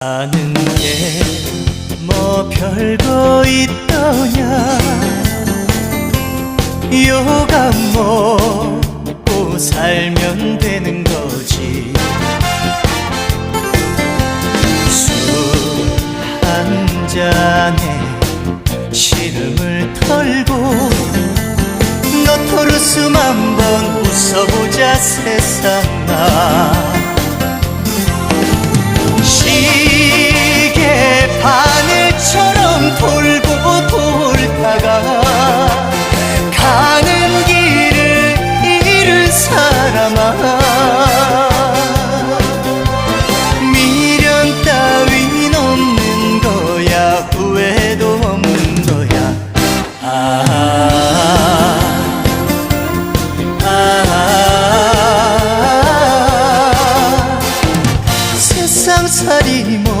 아는 게 뭐 별거 있더냐? 요가 먹고 살면 되는 거지. 술 한 잔에 시름을 털고 너토르스만 번 웃어보자 세상아 사람아. 미련 따윈 없는 거야 후회도 없는 거야. 아, 아, 아. 세상살이 뭐